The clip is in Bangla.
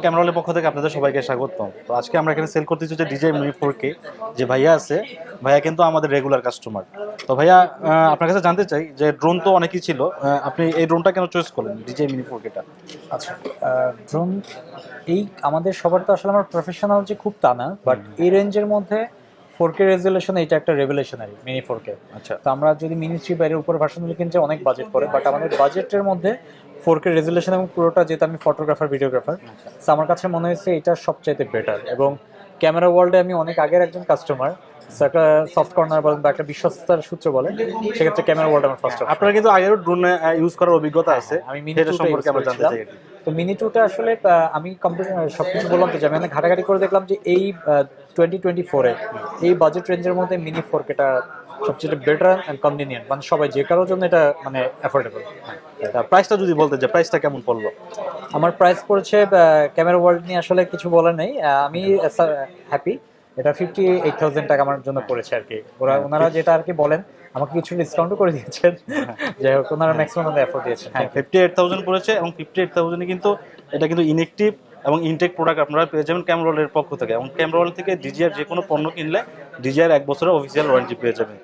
ক্যামেরালের পক্ষ থেকে আপনাদের সবাইকে স্বাগতম। তো আজকে আমরা এখানে সেল করতেছি যে ডিজে মিনি ফোর কে যে ভাইয়া আছে ভাইয়া কিন্তু আমাদের রেগুলার কাস্টমার তো ভাইয়া আপনার কাছে জানতে চাই যে ড্রোন তো অনেকই ছিল আপনি এই ড্রোনটা কেন চয়েস করলেন ডিজে মিনি ফোর কেটা আচ্ছা ড্রোন এই আমাদের সবার তো আসলে আমার প্রফেশনাল যে খুব তা না বাট এই রেঞ্জের মধ্যে ফোর কে রেজুলেশন এটা একটা রেভুলেশনারি মিনি ফোর কে আচ্ছা। তো আমরা যদি মিনি থ্রি বাইরের উপর ভার্সনগুলো কিনছে অনেক বাজেট পড়ে বাট আমাদের বাজেটের মধ্যে ফোর কে রেজুলেশন এবং পুরোটা যেহেতু আমি ফটোগ্রাফার ভিডিওগ্রাফার তো আমার কাছে মনে হয়েছে এটা সবচাইতে বেটার এবং ক্যামেরা ওয়ার্ল্ডে আমি অনেক আগের একজন কাস্টমার একটা সফট কর্নার বলেন বা একটা বিশ্বস্তার সূত্র বলেন সেক্ষেত্রে ক্যামেরা ওয়ার্ল্ড আমার ফার্স্ট আপনার কিন্তু আগেও ড্রোন ইউজ করার অভিজ্ঞতা আছে আমি মিনি সম্পর্কে আমরা জানতে চাই তো মিনি টুটা আসলে আমি কমপ্লিট সবকিছু বললাম তো যে আমি ঘাটাঘাটি করে দেখলাম যে এই টোয়েন্টি টোয়েন্টি ফোরে এই বাজেট রেঞ্জের মধ্যে মিনি ফোর কেটা সবচেয়ে বেটার অ্যান্ড কনভিনিয়েন্ট মানে সবাই যে কারোর জন্য এটা মানে অ্যাফোর্ডেবল প্রাইসটা যদি বলতে যে প্রাইসটা কেমন পড়ল? আমার প্রাইস পড়েছে ক্যামেরা ওয়ার্ল্ড নিয়ে আসলে কিছু বলার নেই। আমি হ্যাপি এটা ফিফটি এইট থাউজেন্ড টাকা আমার জন্য পড়েছে আর কি। ওরা ওনারা যেটা আর কি বলেন আমাকে কিছু ডিসকাউন্টও করে দিয়েছেন। যাই হোক ওনারা ম্যাক্সিমাম এফোর্ট দিয়েছেন। হ্যাঁ ফিফটি এইট থাউজেন্ড পড়েছে এবং ফিফটি এইট থাউজেন্ডে কিন্তু এটা কিন্তু ইনেকটিভ এবং ইনটেক প্রোডাক্ট আপনারা পেয়ে যাবেন ক্যামরোলের পক্ষ থেকে। এবং ক্যামরোল থেকে ডিজিআর যে কোনো পণ্য কিনলে ডিজিআর এক বছরের অফিসিয়াল ওয়ারেন্টি পেয়ে যাবেন।